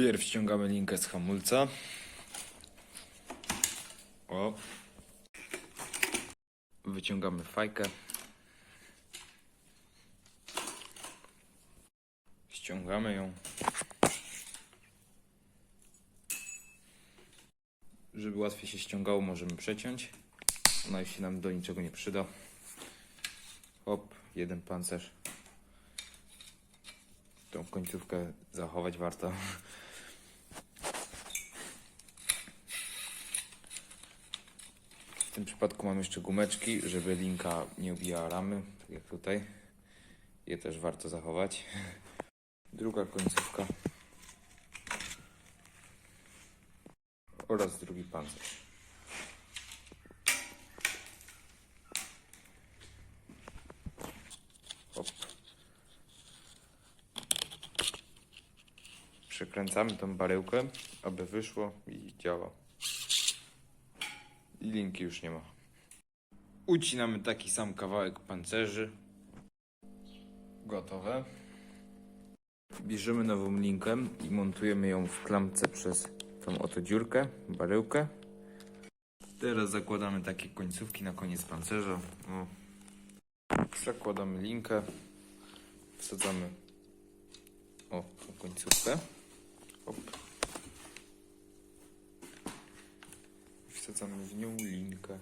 Pierw ściągamy linkę z hamulca. O. Wyciągamy fajkę. Ściągamy ją. Żeby łatwiej się ściągało, możemy przeciąć. Ona się nam do niczego nie przyda. Hop, jeden pancerz. Tą końcówkę zachować warto. W tym przypadku mam jeszcze gumeczki, żeby linka nie ubijała ramy, tak jak tutaj. Je też warto zachować. Druga końcówka. Oraz drugi pancerz. Hop. Przekręcamy tą baryłkę, aby wyszło i działa. Linki już nie ma. Ucinamy taki sam kawałek pancerzy. Gotowe. Bierzemy nową linkę i montujemy ją w klamce przez tą oto dziurkę, baryłkę. Teraz zakładamy takie końcówki na koniec pancerza. O. Zakładamy linkę. Wsadzamy o tą końcówkę. Wsadzamy w nią linkę.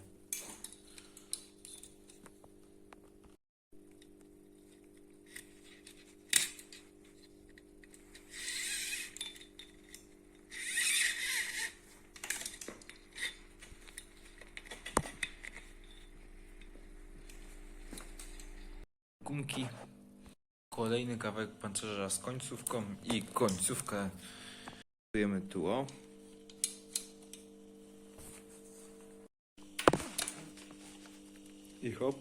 Kolejny kawałek pancerza z końcówką i końcówkę tu o. I hop.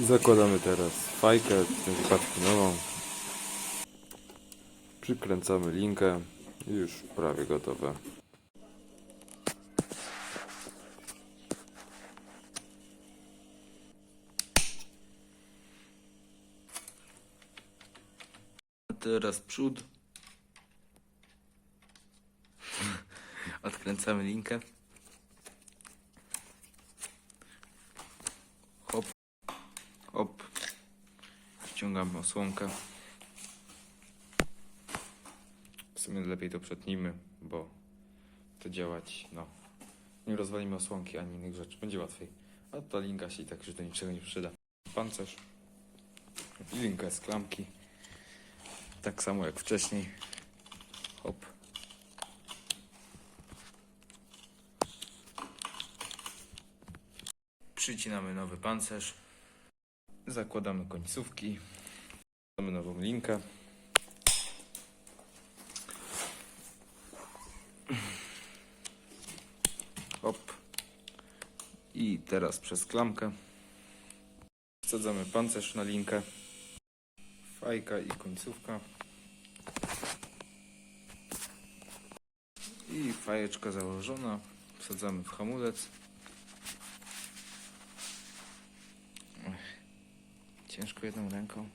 Zakładamy teraz fajkę, w tym wypadku nową. Przykręcamy linkę i już prawie gotowe. A teraz przód. Odkręcamy linkę. Hop. Hop. Ściągamy osłonkę. W sumie lepiej to przetnijmy, bo to działać, no. Nie rozwalimy osłonki ani innych rzeczy. Będzie łatwiej. A ta linka się i tak już do niczego nie przyda. Pancerz. Linka z klamki. Tak samo jak wcześniej. Hop. Przycinamy nowy pancerz. Zakładamy końcówki. Mamy nową linkę. Hop. I teraz przez klamkę. Wsadzamy pancerz na linkę. Fajka i końcówka. I fajeczka założona. Wsadzamy w hamulec. Ciężko jedną ręką.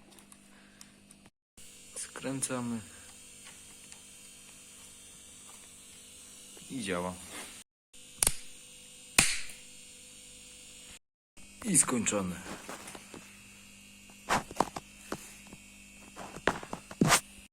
Skręcamy. I działa. I skończone.